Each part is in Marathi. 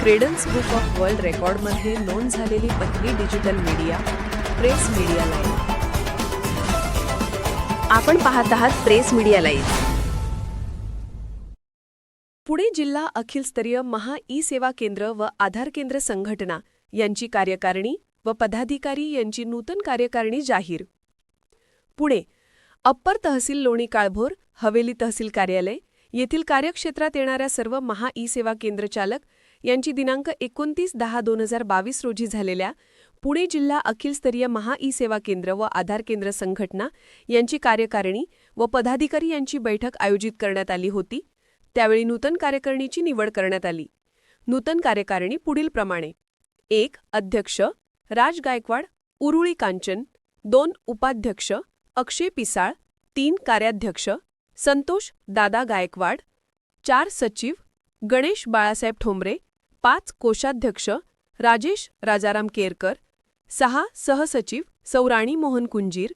क्रेडन्स बुक ऑफ वर्ल्ड रेकॉर्डमध्ये नोंद झालेली पहिली digital media press media live आपण पाहत आहात प्रेस मीडिया लाईव्ह पुणे जिल्हा अखिलस्तरीय महा ई सेवा केंद्र व आधार केंद्र संघटना यांची कार्यकारिणी व पदाधिकारी यांची नूतन कार्यकारिणी जाहीर. पुणे अप्पर तहसील लोणी काळभोर हवेली तहसील कार्यालय येथील कार्यक्षेत्रात येणाऱ्या सर्व महा ई सेवा केंद्र चालक यांची दिनांक एकोणतीस दहा दोन हजार बावीस रोजी झालेल्या पुणे जिल्हा अखिलस्तरीय महा ई सेवा केंद्र व आधार केंद्र संघटना यांची कार्यकारिणी व पदाधिकारी यांची बैठक आयोजित करण्यात आली होती. त्यावेळी नूतन कार्यकारिणीची निवड करण्यात आली. नूतन कार्यकारिणी पुढीलप्रमाणे एक अध्यक्ष राज गायकवाड उरुळी कांचन दोन उपाध्यक्ष अक्षय पिसाळ तीन कार्याध्यक्ष संतोष दादा गायकवाड चार सचिव गणेश बाळासाहेब ठोंबरे पाच कोषाध्यक्ष राजेश राजाराम केरकर सहा सहसचिव सौराणी मोहन कुंजीर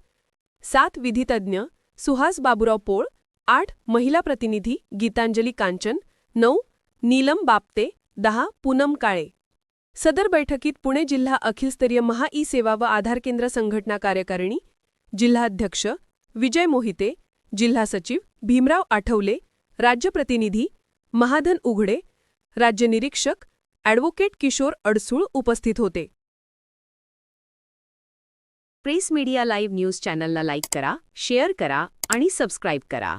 सात विधितज्ञ सुहास बाबुराव पोळ आठ महिला प्रतिनिधी गीतांजली कांचन नऊ नीलम बापते दहा पूनम काळे. सदर बैठकीत पुणे जिल्हा अखिलस्तरीय महा ई सेवा व आधार केंद्र संघटना कार्यकारिणी जिल्हाध्यक्ष विजय मोहिते जिल्हा सचिव भीमराव आठवले राज्य प्रतिनिधी महाधन उघडे राज्य निरीक्षक ॲडव्होकेट किशोर अडसूळ उपस्थित होते. प्रेस मीडिया लाईव्ह न्यूज चॅनलला लाईक करा शेअर करा आणि सबस्क्राईब करा.